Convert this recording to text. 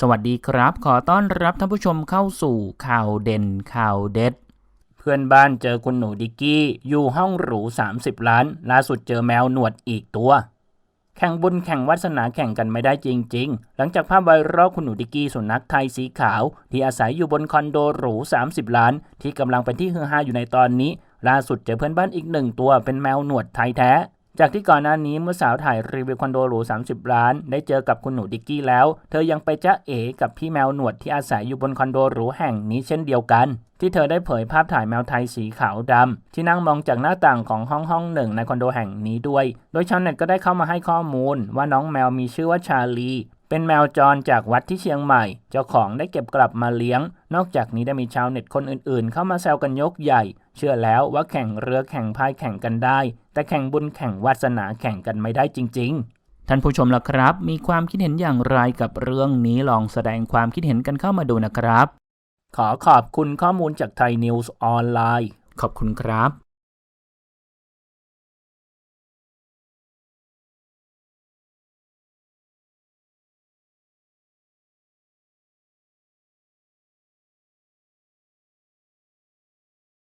สวัสดีครับ ขอต้อนรับท่านผู้ชมเข้าสู่ข่าวเด่นข่าวเด็ด เพื่อนบ้านเจอคุณหนูดิกกี้ อยู่ห้องหรู 30 ล้าน ล่าสุดเจอแมวหนวดอีกตัว แข่งบุญแข่งวาสนาแข่งกันไม่ได้จริง ๆ หลังจากภาพไวรัลคุณหนูดิกกี้สุนัขไทยสีขาว ที่อาศัยอยู่บนคอนโดหรู 30 ล้าน ที่กำลังเป็นที่ฮือฮาอยู่ในตอนนี้ ล่าสุดเจอเพื่อนบ้านอีกหนึ่งตัวเป็นแมวหนวดไทยแท้ จากที่ก่อนหน้านี้เมื่อสาวถ่ายรีวิวคอนโดหรู30 ล้าน ได้เจอกับคุณหนูดิกกี้แล้ว เธอยังไปจ้าเอ๋กับพี่แมวหนวดที่อาศัยอยู่บนคอนโดหรูแห่งนี้เช่นเดียวกัน ที่เธอได้เผยภาพถ่ายแมวไทยสีขาวดำที่นั่งมองจากหน้าต่างของห้องห้องหนึ่งในคอนโดแห่งนี้ด้วย โดยชาวเน็ตก็ได้เข้ามาให้ข้อมูล ว่าน้องแมวมีชื่อว่าชาลี เป็นแมวจรจากวัดที่เชียงใหม่ เจ้าของได้เก็บกลับมาเลี้ยง นอกจากนี้ได้มีชาวเน็ตคนอื่นๆ เข้ามาแซวกันยกใหญ่ เชื่อแล้วว่าแข่งเรือแข่งพายแข่งกันได้ แต่แข่งบุญแข่งวาสนาแข่งกันไม่ได้จริง ๆ ท่านผู้ชมล่ะครับ มีความคิดเห็นอย่างไรกับเรื่องนี้ลองแสดงความคิดเห็นกันเข้ามาดูนะครับ ขอขอบคุณข้อมูลจากไทยนิวส์ออนไลน์ขอบคุณครับ